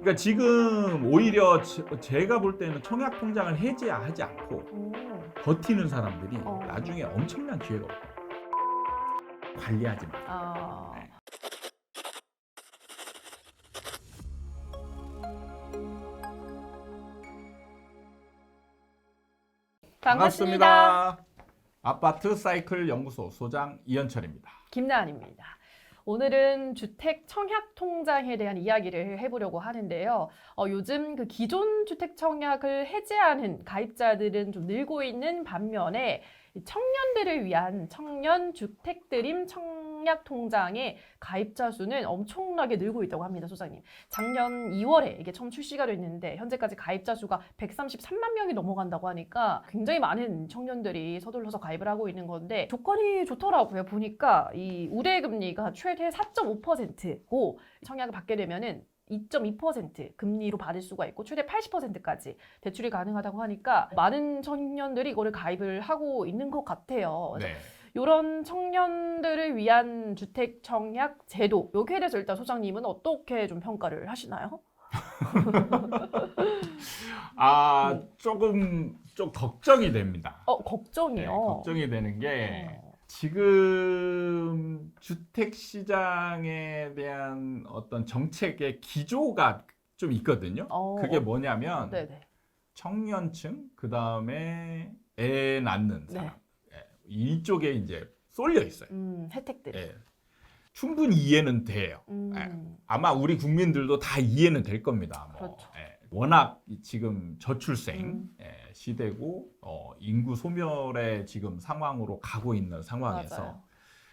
그러니까 지금 오히려 제- 제가 볼 때는 청약 통장을 해제하지 않고 오. 버티는 사람들이 어. 나중에 엄청난 기회가 올 거예요. 관리하지 마. 아. 네. 반갑습니다. 아파트 사이클 연구소 소장 이현철입니다. 김나은입니다. 오늘은 주택 청약 통장에 대한 이야기를 해보려고 하는데요. 어, 요즘 그 기존 주택 청약을 해제하는 가입자들은 좀 늘고 있는 반면에 이 청년들을 위한 청년 주택 드림 청약 통장의 가입자 수는 엄청나게 늘고 있다고 합니다, 소장님. 작년 2월에 이게 처음 출시가 됐는데 현재까지 가입자 수가 133만 명이 넘어간다고 하니까 굉장히 많은 청년들이 서둘러서 가입을 하고 있는 건데 조건이 좋더라고요. 보니까 이 우대 금리가 최대 4.5%고 청약을 받게 되면은 2.2% 금리로 받을 수가 있고 최대 80%까지 대출이 가능하다고 하니까 많은 청년들이 이거를 가입을 하고 있는 것 같아요. 네. 이런 청년들을 위한 주택 청약 제도 여기에 대해서 일단 소장님은 어떻게 좀 평가를 하시나요? 아 음. 조금 좀 걱정이 됩니다. 어 네, 걱정이요. 걱정이 되는 게 어. 지금 주택 시장에 대한 어떤 정책의 기조가 좀 있거든요. 어, 그게 어, 뭐냐면 네네. 청년층 그 다음에 애 낳는 네. 사람 예, 이쪽에 이제 쏠려 있어요. 음 혜택들. 예. 충분히 이해는 돼요. 음. 예. 아마 우리 국민들도 다 이해는 될 겁니다. 뭐. 그렇죠. 예. 워낙 이 지금 저출생 음. 예, 시대고 어, 인구 소멸의 지금 상황으로 가고 있는 상황에서 맞아요.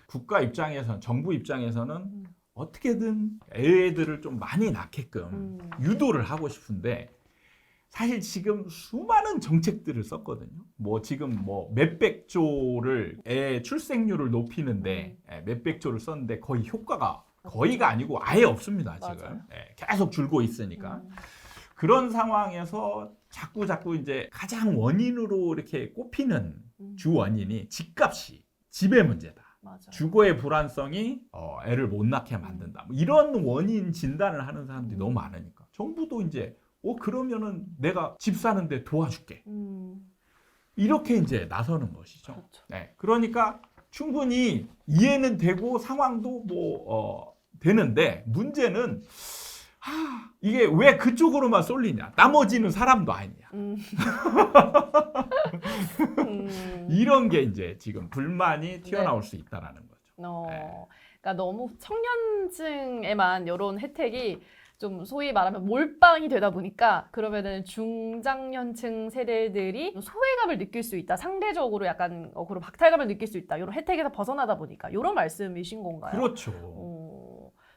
국가 입장에서는 정부 입장에서는 음. 어떻게든 애들을 좀 많이 낳게끔 음. 유도를 하고 싶은데 사실 지금 수많은 정책들을 썼거든요. 뭐 지금 뭐 몇백 조를 애 출생률을 높이는데 음. 예, 몇백 조를 썼는데 거의 효과가 거의가 아니고 아예 없습니다. 지금. 예, 계속 줄고 있으니까 음. 그런 상황에서 자꾸 자꾸 이제 가장 원인으로 이렇게 꼽히는 음. 주 원인이 집값이 집의 문제다. 맞아. 주거의 불안성이 어, 애를 못 낳게 만든다. 뭐 이런 원인 진단을 하는 사람들이 음. 너무 많으니까 정부도 이제 어 그러면은 내가 집 사는데 도와줄게 음. 이렇게 이제 나서는 것이죠. 그렇죠. 네, 그러니까 충분히 이해는 되고 상황도 뭐 어, 되는데 문제는 하, 이게 왜 그쪽으로만 쏠리냐? 나머지는 사람도 아니냐? 음. 음. 이런 게 이제 지금 불만이 튀어나올 수 있다라는 거죠. 어, 네. 그러니까 너무 청년층에만 이런 혜택이 좀 소위 말하면 몰빵이 되다 보니까 그러면은 중장년층 세대들이 소외감을 느낄 수 있다. 상대적으로 약간 어, 그런 박탈감을 느낄 수 있다. 이런 혜택에서 벗어나다 보니까 이런 말씀이신 건가요? 그렇죠. 어,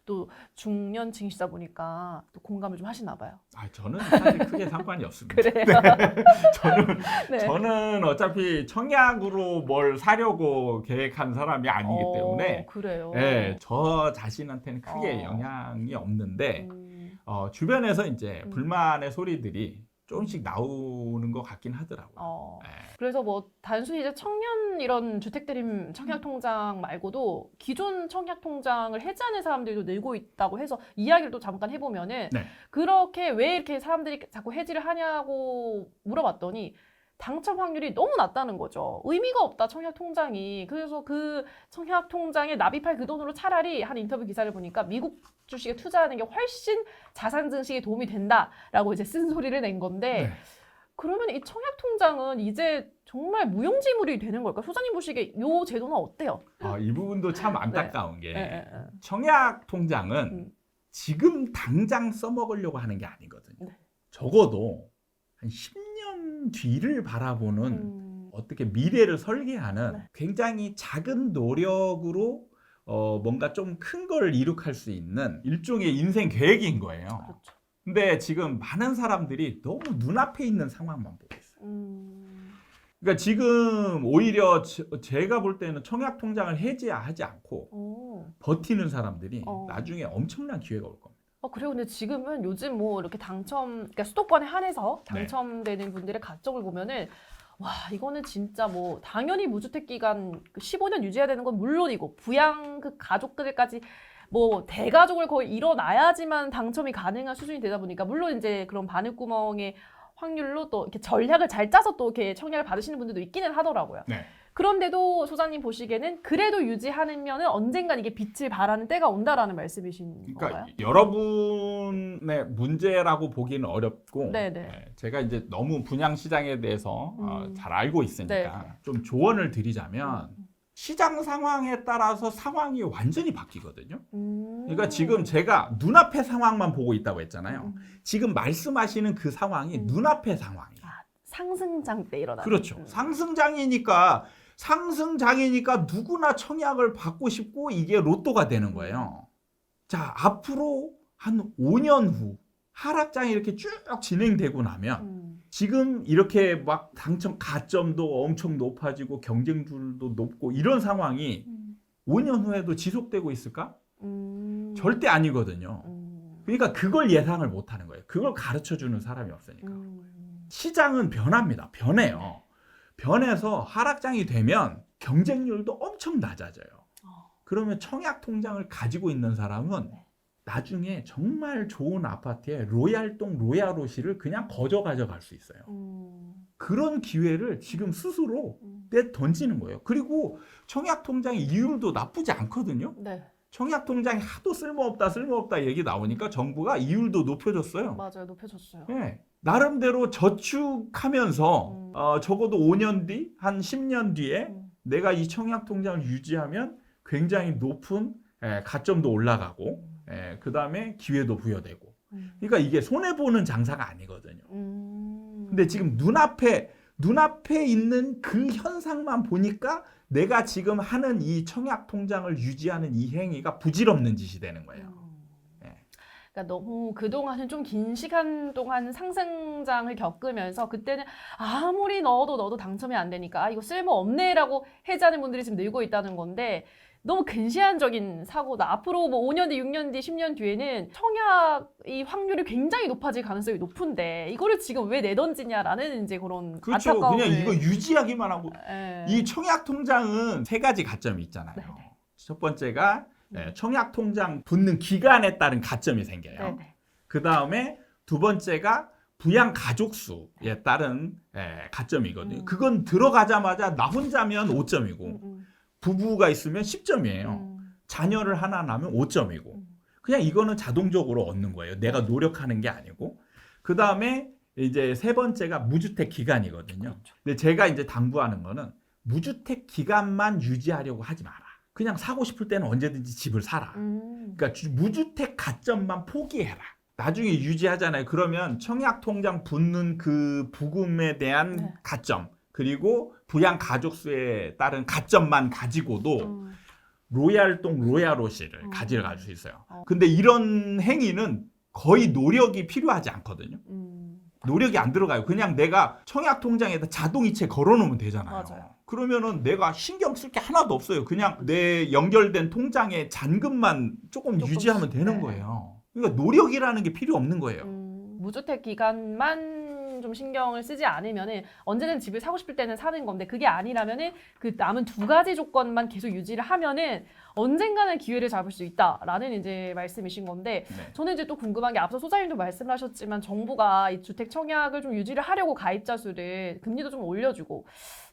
또 중년층이시다 보니까 또 공감을 좀 하시나 봐요. 아, 저는 사실 크게 상관이 없습니다. 그래요. 저는 네. 저는 어차피 청약으로 뭘 사려고 계획한 사람이 아니기 어, 때문에 그래요. 예, 저 자신한테는 크게 어. 영향이 없는데 음, 어, 주변에서 이제 음. 불만의 소리들이 조금씩 나오는 것 같긴 하더라고요. 어. 예. 그래서 뭐 단순히 이제 청년 이런 주택드림 청약 통장 말고도 기존 청약 통장을 해지하는 사람들도 늘고 있다고 해서 이야기를 또 잠깐 해보면은 네. 그렇게 왜 이렇게 사람들이 자꾸 해지를 하냐고 물어봤더니 당첨 확률이 너무 낮다는 거죠. 의미가 없다 청약 통장이. 그래서 그 청약 통장에 납입할 그 돈으로 차라리 한 인터뷰 기사를 보니까 미국 주식에 투자하는 게 훨씬 자산 증식에 도움이 된다라고 이제 쓴 소리를 낸 건데 네. 그러면 이 청약 통장은 이제 정말 무용지물이 되는 걸까? 소장님 보시기에 이 제도는 어때요? 아, 이 부분도 참 안타까운 게 예, 예, 예. 청약 통장은 음. 지금 당장 써먹으려고 하는 게 아니거든요. 네. 적어도 한 10년 뒤를 바라보는 음, 어떻게 미래를 설계하는 네. 굉장히 작은 노력으로 어, 뭔가 좀 큰 걸 이룩할 수 있는 일종의 인생 계획인 거예요. 그렇죠. 근데 지금 많은 사람들이 너무 눈앞에 있는 상황만 보고 있어요. 음, 그러니까 지금 오히려 제- 제가 볼 때는 청약 통장을 해제하지 않고 오. 버티는 사람들이 어. 나중에 엄청난 기회가 올 겁니다. 어, 그래요. 근데 지금은 요즘 뭐 이렇게 당첨, 그러니까 수도권에 한해서 네. 당첨되는 분들의 가점을 보면은 와, 이거는 진짜 뭐 당연히 무주택 기간 그 15년 유지해야 되는 건 물론이고 부양 그 가족들까지 뭐 대가족을 거의 일어나야지만 당첨이 가능한 수준이 되다 보니까 물론 이제 그런 바늘구멍의 확률로 또 이렇게 전략을 잘 짜서 또 이렇게 청약을 받으시는 분들도 있기는 하더라고요. 네. 그런데도 소장님 보시기에는 그래도 유지하면은 언젠간 이게 빛을 발하는 때가 온다라는 말씀이신 그러니까 건가요? 여러분의 문제라고 보기는 어렵고 네네. 예, 제가 이제 너무 분양 시장에 대해서 어, 음. 잘 알고 있으니까 네. 좀 조언을 드리자면 음. 시장 상황에 따라서 상황이 완전히 바뀌거든요. 음. 그러니까 지금 제가 눈앞의 상황만 보고 있다고 했잖아요. 음. 지금 말씀하시는 그 상황이 음. 눈앞의 상황이에요. 아, 상승장 때 일어나는. 그렇죠. 음. 상승장이니까 상승장이니까 누구나 청약을 받고 싶고 이게 로또가 되는 거예요. 자, 앞으로 한 5년 후 하락장이 이렇게 쭉 진행되고 나면 음. 지금 이렇게 막 당첨 가점도 엄청 높아지고 경쟁률도 높고 이런 상황이 음. 5년 후에도 지속되고 있을까? 음. 절대 아니거든요. 음. 그러니까 그걸 예상을 못 하는 거예요. 그걸 가르쳐 주는 사람이 없으니까. 음. 시장은 변합니다. 변해요. 변해서 하락장이 되면 경쟁률도 엄청 낮아져요. 어. 그러면 청약 통장을 가지고 있는 사람은 네. 나중에 정말 좋은 아파트에 로얄동 로얄호시를 그냥 거저 가져갈 수 있어요. 음. 그런 기회를 지금 스스로 음. 내 던지는 거예요. 그리고 청약 통장의 이율도 나쁘지 않거든요. 네, 청약 통장이 하도 쓸모없다 쓸모없다 얘기 나오니까 정부가 이율도 높여줬어요. 맞아요. 높여줬어요. 예. 나름대로 저축하면서 음. 어, 적어도 5년 뒤, 한 10년 뒤에 음. 내가 이 청약 통장을 유지하면 굉장히 높은 예, 가점도 올라가고 예, 그 다음에 기회도 부여되고 음. 그러니까 이게 손해 보는 장사가 아니거든요. 음. 근데 지금 눈앞에 눈앞에 있는 그 현상만 보니까 내가 지금 하는 이 청약 통장을 유지하는 이 행위가 부질없는 짓이 되는 거예요. 음. 네. 그러니까 너무 그동안은 좀 긴 시간 동안 상승장을 겪으면서 그때는 아무리 넣어도 넣어도 당첨이 안 되니까 아, 이거 쓸모 없네라고 해지하는 분들이 지금 늘고 있다는 건데 너무 근시안적인 사고다. 앞으로 뭐 5년 뒤, 6년 뒤, 10년 뒤에는 청약이 확률이 굉장히 높아질 가능성이 높은데 이거를 지금 왜 내던지냐라는 이제 그런 그렇죠. 안타까움을 그냥 이거 유지하기만 하고 예. 이 청약 통장은 세 가지 가점이 있잖아요. 네네. 첫 번째가 음. 예, 청약 통장 붙는 기간에 따른 가점이 생겨요. 네네. 그 다음에 두 번째가 부양 가족 수에 따른 예, 가점이거든요. 음. 그건 들어가자마자 나 혼자면 5점이고 음, 음, 부부가 있으면 10점이에요. 음, 자녀를 하나 낳으면 5점이고 음. 그냥 이거는 자동적으로 얻는 거예요. 내가 노력하는 게 아니고 그 다음에 이제 세 번째가 무주택 기간이거든요. 그렇죠. 근데 제가 이제 당부하는 거는 무주택 기간만 유지하려고 하지 마라. 그냥 사고 싶을 때는 언제든지 집을 사라. 음. 그러니까 주- 무주택 가점만 포기해라. 나중에 유지하잖아요. 그러면 청약 통장 붙는 그 부금에 대한 네. 가점 그리고 부양 가족 수에 따른 가점만 가지고도 음. 로얄동 로얄호시를 음. 가져갈 수 있어요. 어. 근데 이런 행위는 거의 노력이 필요하지 않거든요. 음. 노력이 안 들어가요. 그냥 내가 청약 통장에다 자동이체 걸어놓으면 되잖아요. 맞아요. 그러면은 내가 신경 쓸 게 하나도 없어요. 그냥 내 연결된 통장에 잔금만 조금 조금씩, 유지하면 되는 네. 거예요. 그러니까 노력이라는 게 필요 없는 거예요. 음, 무주택 기간만 좀 신경을 쓰지 않으면은 언제든 집을 사고 싶을 때는 사는 건데 그게 아니라면은 그 남은 두 가지 조건만 계속 유지를 하면은 언젠가는 기회를 잡을 수 있다라는 이제 말씀이신 건데 네. 저는 이제 또 궁금한 게 앞서 소장님도 말씀하셨지만 정부가 이 주택 청약을 좀 유지를 하려고 가입자 수를 금리도 좀 올려주고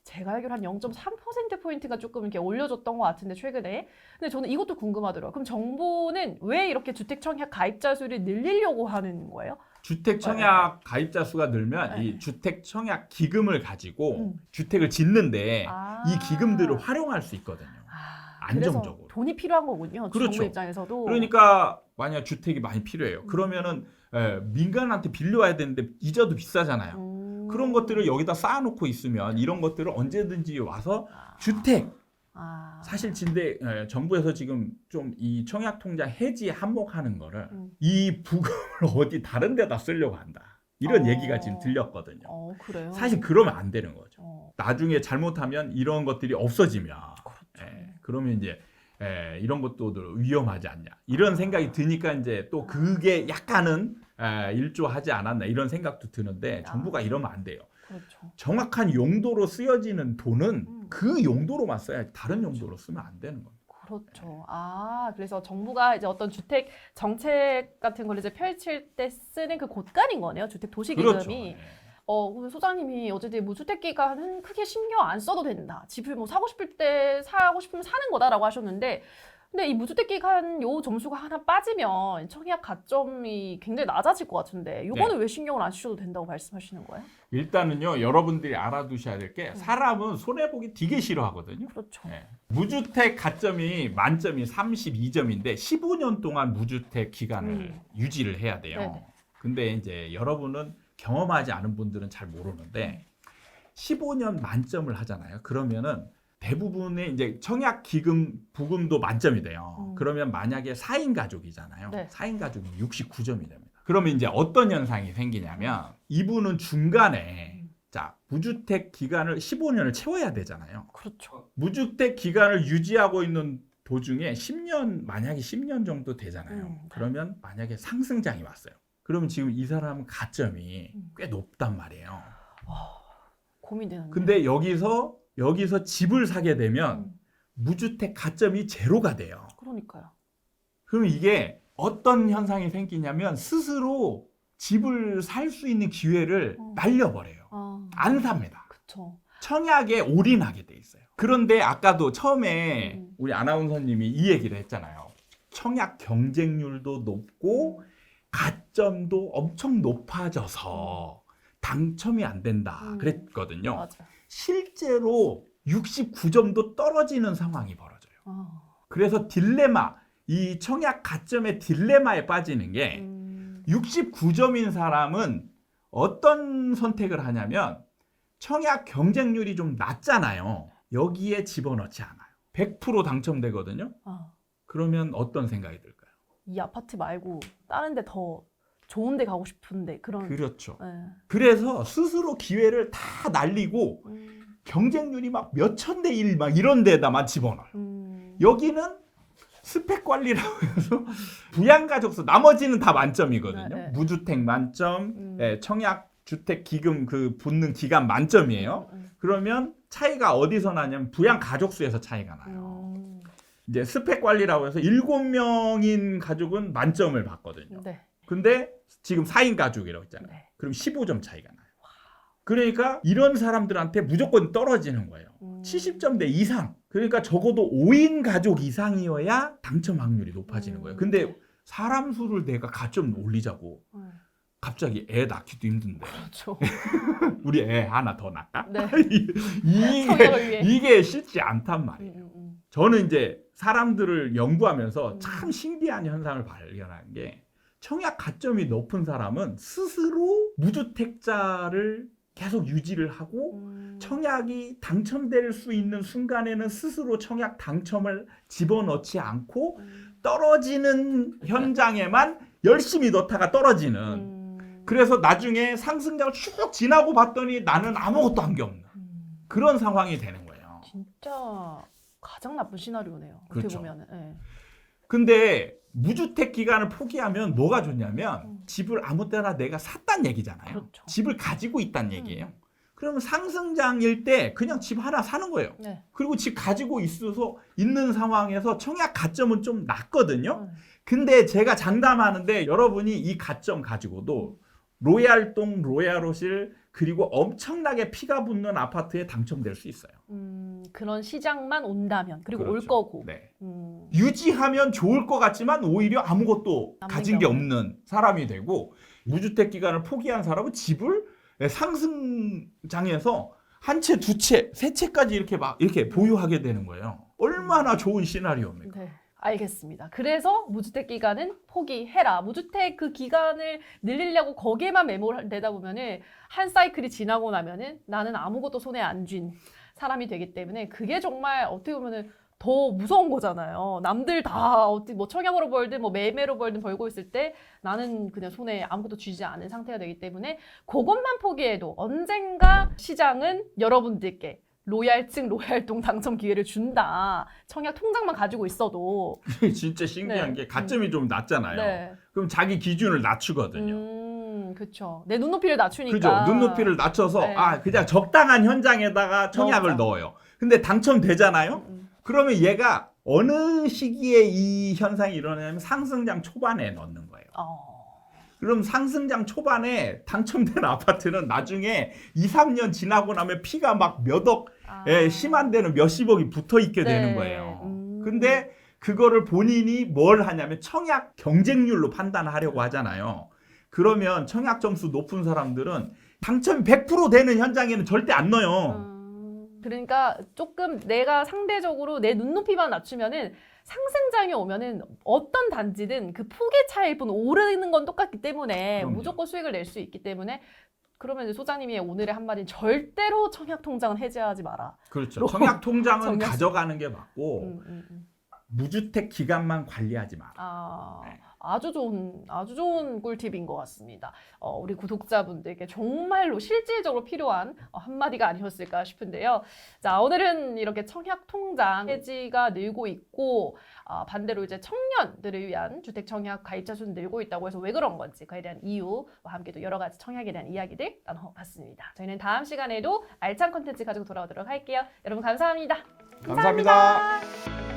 제가 알기로 한 0.3% 포인트가 조금 이렇게 올려줬던 것 같은데 최근에 근데 저는 이것도 궁금하더라고요. 그럼 정부는 왜 이렇게 주택 청약 가입자 수를 늘리려고 하는 거예요? 주택 청약 가입자 수가 늘면 네. 이 주택 청약 기금을 가지고 음. 주택을 짓는데 아. 이 기금들을 활용할 수 있거든요. 아, 안정적으로. 그래서 돈이 필요한 거군요. 그렇죠. 정부 입장에서도. 그러니까 만약 주택이 많이 필요해요. 음. 그러면은 에, 민간한테 빌려와야 되는데 이자도 비싸잖아요. 음. 그런 것들을 여기다 쌓아놓고 있으면 이런 것들을 언제든지 와서 아. 주택 아. 사실 근데 에, 정부에서 지금 좀 이 청약 통장 해지 한몫하는 거를 음. 이 부금을 어디 다른 데다 쓰려고 한다. 이런 어. 얘기가 지금 들렸거든요. 어 그래요. 사실 그러면 안 되는 거죠. 어, 나중에 잘못하면 이런 것들이 없어지면 그렇죠. 예, 그러면 이제 예, 이런 것도 위험하지 않냐 이런 생각이 드니까 이제 또 그게 약간은 예, 일조하지 않았나 이런 생각도 드는데 아. 정부가 이러면 안 돼요. 그렇죠. 정확한 용도로 쓰여지는 돈은 음. 그 용도로만 써야지 다른 용도로 쓰면 안 되는 겁니다. 그렇죠. 아, 그래서 정부가 이제 어떤 주택 정책 같은 걸 이제 펼칠 때 쓰는 그 곳간인 거네요. 주택 도시 기금이. 그렇죠. 예. 어, 소장님이 어쨌든 무주택 기간은 크게 신경 안 써도 된다. 집을 뭐 사고 싶을 때 사고 싶으면 사는 거다라고 하셨는데 근데 이 무주택 기간 요 점수가 하나 빠지면 청약 가점이 굉장히 낮아질 것 같은데 요거는 왜 신경을 안 쓰셔도 된다고 말씀하시는 거예요? 일단은요 여러분들이 알아두셔야 될 게 사람은 손해 보기 되게 싫어하거든요. 그렇죠. 예. 무주택 가점이 만점이 32점인데 15년 동안 무주택 기간을 음. 유지를 해야 돼요. 네네. 근데 이제 여러분은 경험하지 않은 분들은 잘 모르는데 15년 만점을 하잖아요. 그러면은 대부분의 이제 청약 기금 부금도 만점이 돼요. 음. 그러면 만약에 4인 가족이잖아요. 네. 4인 가족이 69점이 됩니다. 그러면 이제 어떤 현상이 생기냐면 이분은 중간에 음. 자, 무주택 기간을 15년을 채워야 되잖아요. 그렇죠. 무주택 기간을 유지하고 있는 도중에 10년 만약에 10년 정도 되잖아요. 음. 그러면 만약에 상승장이 왔어요. 그러면 지금 이 사람 가점이 음. 꽤 높단 말이에요. 와, 고민되는데. 근데 여기서 여기서 집을 사게 되면 음, 무주택 가점이 제로가 돼요. 그러니까요. 그럼 이게 어떤 현상이 생기냐면 스스로 집을 살 수 있는 기회를 어. 날려버려요. 아, 안 삽니다. 그쵸. 청약에 올인하게 돼 있어요. 그런데 아까도 처음에 음. 우리 아나운서님이 이 얘기를 했잖아요. 청약 경쟁률도 높고 가점도 엄청 높아져서 당첨이 안 된다 음. 그랬거든요. 맞아. 실제로 69점도 떨어지는 상황이 벌어져요. 아, 그래서 딜레마, 이 청약 가점의 딜레마에 빠지는 게 음, 69점인 사람은 어떤 선택을 하냐면 청약 경쟁률이 좀 낮잖아요. 여기에 집어넣지 않아요. 100% 당첨되거든요. 아, 그러면 어떤 생각이 들까요? 이 아파트 말고 다른 데 더 좋은 데 가고 싶은데 그런. 그렇죠. 네. 그래서 스스로 기회를 다 날리고 음, 경쟁률이 막 몇 천 대 일 막 이런 데다만 집어넣어요. 음, 여기는 스펙 관리라고 해서 부양가족수 나머지는 다 만점이거든요. 네, 네. 무주택 만점, 음. 예, 청약 주택 기금 그 붙는 기간 만점이에요. 음, 그러면 차이가 어디서 나냐면 부양 가족수에서 차이가 나요. 음, 이제 스펙 관리라고 해서 일곱 명인 가족은 만점을 받거든요. 네. 근데 지금 4인 가족이라고 했잖아요. 네. 그럼 15점 차이가 나요. 그러니까 이런 사람들한테 무조건 떨어지는 거예요. 음, 70점대 이상. 그러니까 적어도 5인 가족 이상이어야 당첨 확률이 높아지는 거예요. 음, 근데 사람 수를 내가 가점 올리자고 네. 갑자기 애 낳기도 힘든데 그렇죠. 우리 애 하나 더 낳까? 네. 이게. 이게 쉽지 않단 음, 말이에요. 음, 음. 저는 이제 사람들을 연구하면서 음. 참 신기한 현상을 발견한 게 청약 가점이 높은 사람은 스스로 무주택자를 계속 유지를 하고 음, 청약이 당첨될 수 있는 순간에는 스스로 청약 당첨을 집어넣지 않고 음, 떨어지는 현장에만 열심히 넣다가 떨어지는 음, 그래서 나중에 상승장을 쭉 지나고 봤더니 나는 아무것도 한 게 없는 음. 그런 상황이 되는 거예요. 진짜 가장 나쁜 시나리오네요. 어떻게 그렇죠. 보면은. 예. 근데 무주택 기간을 포기하면 뭐가 좋냐면 음. 집을 아무 때나 내가 샀단 얘기잖아요. 그렇죠. 집을 가지고 있단 얘기예요. 그러면 상승장일 때 그냥 집 하나 사는 거예요. 네. 그리고 집 가지고 있어서 있는 상황에서 청약 가점은 좀 낮거든요. 음. 근데 제가 장담하는데 여러분이 이 가점 가지고도 로얄동, 로얄호실 그리고 엄청나게 피가 붙는 아파트에 당첨될 수 있어요. 음, 그런 시장만 온다면 그리고 올 그렇죠. 거고. 네. 음, 유지하면 좋을 것 같지만 오히려 아무것도 남는 가진 게 경우. 없는 사람이 되고 무주택 기간을 포기한 사람은 집을 상승장에서 한 채, 두 채, 세 채까지 이렇게 막 이렇게 보유하게 되는 거예요. 얼마나 좋은 시나리오입니까? 네. 알겠습니다. 그래서 무주택 기간은 포기해라. 무주택 그 기간을 늘리려고 거기에만 매몰 되다 보면은 한 사이클이 지나고 나면은 나는 아무것도 손에 안 쥔 사람이 되기 때문에 그게 정말 어떻게 보면은 더 무서운 거잖아요. 남들 다 어떻게 뭐 청약으로 벌든 뭐 매매로 벌든 벌고 있을 때 나는 그냥 손에 아무것도 쥐지 않은 상태가 되기 때문에 그것만 포기해도 언젠가 시장은 여러분들께 로얄층 로얄동 당첨 기회를 준다. 청약 통장만 가지고 있어도 진짜 신기한 네. 게 가점이 좀 낮잖아요. 네. 그럼 자기 기준을 낮추거든요. 음, 그렇죠. 내 눈높이를 낮추니까. 그죠? 눈높이를 낮춰서 네. 아 그냥 적당한 현장에다가 청약을 넣자. 넣어요. 근데 당첨되잖아요. 음, 그러면 얘가 어느 시기에 이 현상이 일어나냐면 상승장 초반에 넣는 거예요. 어. 그럼 상승장 초반에 당첨된 아파트는 나중에 2, 3년 지나고 나면 피가 막 몇억, 아. 예, 심한 데는 몇십억이 붙어 있게 네. 되는 거예요. 음. 근데 그거를 본인이 뭘 하냐면 청약 경쟁률로 판단하려고 하잖아요. 그러면 청약 점수 높은 사람들은 당첨 100% 되는 현장에는 절대 안 넣어요. 음, 그러니까 조금 내가 상대적으로 내 눈높이만 낮추면은 상승장이 오면은 어떤 단지든 그 폭의 차이일 뿐 오르는 건 똑같기 때문에 그럼요. 무조건 수익을 낼 수 있기 때문에 그러면 이제 소장님이 오늘의 한마디는 절대로 청약 통장은 해지하지 마라. 그렇죠. 로- 청약 통장은 청약- 가져가는 게 맞고 음, 음, 음. 무주택 기간만 관리하지 마라. 아, 네. 아주 좋은 아주 좋은 꿀팁인 것 같습니다. 어, 우리 구독자분들께 정말로 실질적으로 필요한 어, 한마디가 아니었을까 싶은데요. 자, 오늘은 이렇게 청약 통장 해지가 늘고 있고 아, 반대로 이제 청년들을 위한 주택 청약 가입자 수는 늘고 있다고 해서 왜 그런 건지 그에 대한 이유와 함께 또 여러 가지 청약에 대한 이야기들 나눠봤습니다. 저희는 다음 시간에도 알찬 콘텐츠 가지고 돌아오도록 할게요. 여러분 감사합니다. 감사합니다.